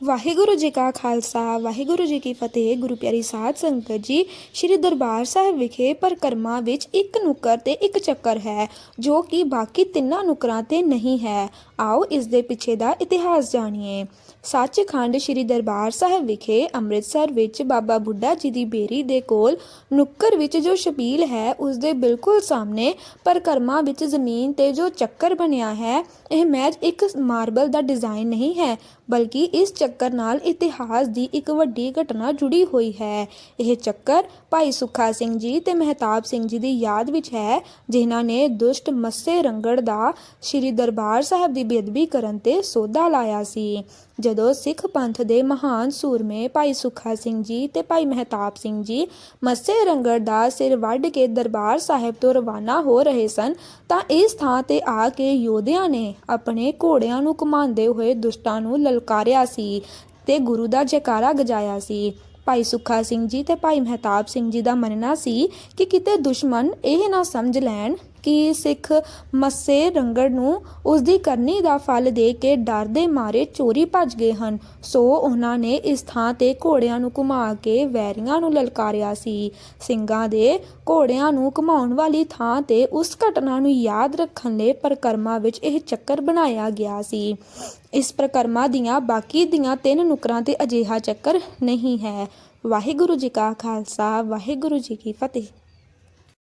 ਵਾਹਿਗੁਰੂ ਜੀ ਕਾ ਖਾਲਸਾ, ਵਾਹਿਗੁਰੂ ਜੀ ਕੀ ਫਤਿਹ। ਗੁਰੂ ਪਿਆਰੀ ਸਾਧ ਸੰਗਤ ਜੀ, ਸ੍ਰੀ ਦਰਬਾਰ ਸਾਹਿਬ ਵਿਖੇ ਪਰਕਰਮਾ ਵਿੱਚ ਇੱਕ ਨੁੱਕਰ ਤੇ ਇੱਕ ਚੱਕਰ ਹੈ, ਜੋ ਕਿ ਬਾਕੀ ਤਿੰਨਾਂ ਨੁੱਕਰਾਂ ਤੇ ਨਹੀਂ ਹੈ। ਆਓ ਇਸ ਦੇ ਪਿੱਛੇ ਦਾ ਇਤਿਹਾਸ ਜਾਣੀਏ। ਸੱਚਖੰਡ ਸ੍ਰੀ ਦਰਬਾਰ ਸਾਹਿਬ ਵਿਖੇ ਅੰਮ੍ਰਿਤਸਰ ਵਿੱਚ ਬਾਬਾ ਬੁੱਢਾ ਜੀ ਦੀ ਬੇਰੀ ਦੇ ਕੋਲ ਨੁੱਕਰ ਵਿੱਚ ਜੋ ਛਬੀਲ ਹੈ, ਉਸ ਦੇ ਬਿਲਕੁਲ ਸਾਹਮਣੇ ਪਰਕਰਮਾ ਵਿੱਚ ਜ਼ਮੀਨ ਤੇ ਜੋ ਚੱਕਰ ਬਣਿਆ ਹੈ, ਇਹ ਮਹਿਜ਼ ਇੱਕ ਮਾਰਬਲ ਦਾ ਡਿਜ਼ਾਈਨ ਨਹੀਂ ਹੈ, ਬਲਕਿ ਇਸ ਚੱਕਰ ਨਾਲ ਇਤਿਹਾਸ ਦੀ ਇੱਕ ਵੱਡੀ ਘਟਨਾ ਜੁੜੀ ਹੋਈ ਹੈ। ਇਹ ਚੱਕਰ ਭਾਈ ਸੁੱਖਾ ਸਿੰਘ ਜੀ ਤੇ ਮਹਿਤਾਬ ਸਿੰਘ ਜੀ ਦੀ ਯਾਦ ਵਿੱਚ ਹੈ, ਜਿਨ੍ਹਾਂ ਨੇ ਦੁਸ਼ਟ ਮੱਸੇ ਰੰਗੜ ਦਾ ਸ੍ਰੀ ਦਰਬਾਰ ਸਾਹਿਬ ਦੀ ਬੇਅਦਬੀ ਕਰਨ ਤੇ ਸੋਧਾ ਲਾਇਆ ਸੀ। ਜਦੋਂ ਸਿੱਖ ਪੰਥ ਦੇ ਮਹਾਨ ਸੂਰਮੇ ਭਾਈ ਸੁੱਖਾ ਸਿੰਘ ਜੀ ਤੇ ਭਾਈ ਮਹਿਤਾਬ ਸਿੰਘ ਜੀ ਮੱਸੇ ਰੰਗੜ ਦਾ ਸਿਰ ਵੱਢ ਕੇ ਦਰਬਾਰ ਸਾਹਿਬ ਤੋਂ ਰਵਾਨਾ ਹੋ ਰਹੇ ਸਨ, ਤਾਂ ਇਸ ਥਾਂ ਤੇ ਆ ਕੇ ਯੋਧਿਆਂ ਨੇ ਆਪਣੇ ਘੋੜਿਆਂ ਨੂੰ ਘੁਮਾਉਂਦੇ ਹੋਏ ਦੁਸ਼ਟਾਂ ਨੂੰ ਲਲਕਾਰਿਆ ਸੀ ਤੇ ਗੁਰੂ ਦਾ ਜੈਕਾਰਾ ਗਜਾਇਆ ਸੀ। ਭਾਈ ਸੁੱਖਾ ਸਿੰਘ ਜੀ ਤੇ ਭਾਈ ਮਹਿਤਾਬ ਸਿੰਘ ਜੀ ਦਾ ਮੰਨਣਾ ਸੀ ਕਿ ਕਿਤੇ ਦੁਸ਼ਮਣ ਇਹ ਨਾ ਸਮਝ ਲੈਣ ਕਿ ਸਿੱਖ ਮੱਸੇ ਰੰਗੜ ਨੂੰ ਉਸ ਦੀ ਕਰਨੀ ਦਾ ਫਲ ਦੇ ਕੇ ਡਰ ਦੇ ਮਾਰੇ ਚੋਰੀ ਭੱਜ ਗਏ ਹਨ। ਸੋ ਉਹਨਾਂ ਨੇ ਇਸ ਥਾਂ ਤੇ ਘੋੜਿਆਂ ਨੂੰ ਘੁਮਾ ਕੇ ਵੈਰੀਆਂ ਨੂੰ ਲਲਕਾਰਿਆ ਸੀ। ਸਿੰਘਾਂ ਦੇ ਘੋੜਿਆਂ ਨੂੰ ਘੁਮਾਉਣ ਵਾਲੀ ਥਾਂ ਤੇ ਉਸ ਘਟਨਾ ਨੂੰ ਯਾਦ ਰੱਖਣ ਲਈ ਪ੍ਰਕਰਮਾ ਵਿੱਚ ਇਹ ਚੱਕਰ ਬਣਾਇਆ ਗਿਆ ਸੀ। ਇਸ ਪ੍ਰਕਰਮਾ ਦੀਆਂ ਬਾਕੀ ਦੀਆਂ ਤਿੰਨ ਨੁਕਰਾਂ ਤੇ ਅਜਿਹਾ ਚੱਕਰ ਨਹੀਂ ਹੈ। ਵਾਹਿਗੁਰੂ ਜੀ ਕਾ ਖਾਲਸਾ, ਵਾਹਿਗੁਰੂ ਜੀ ਕੀ ਫਤਿਹ।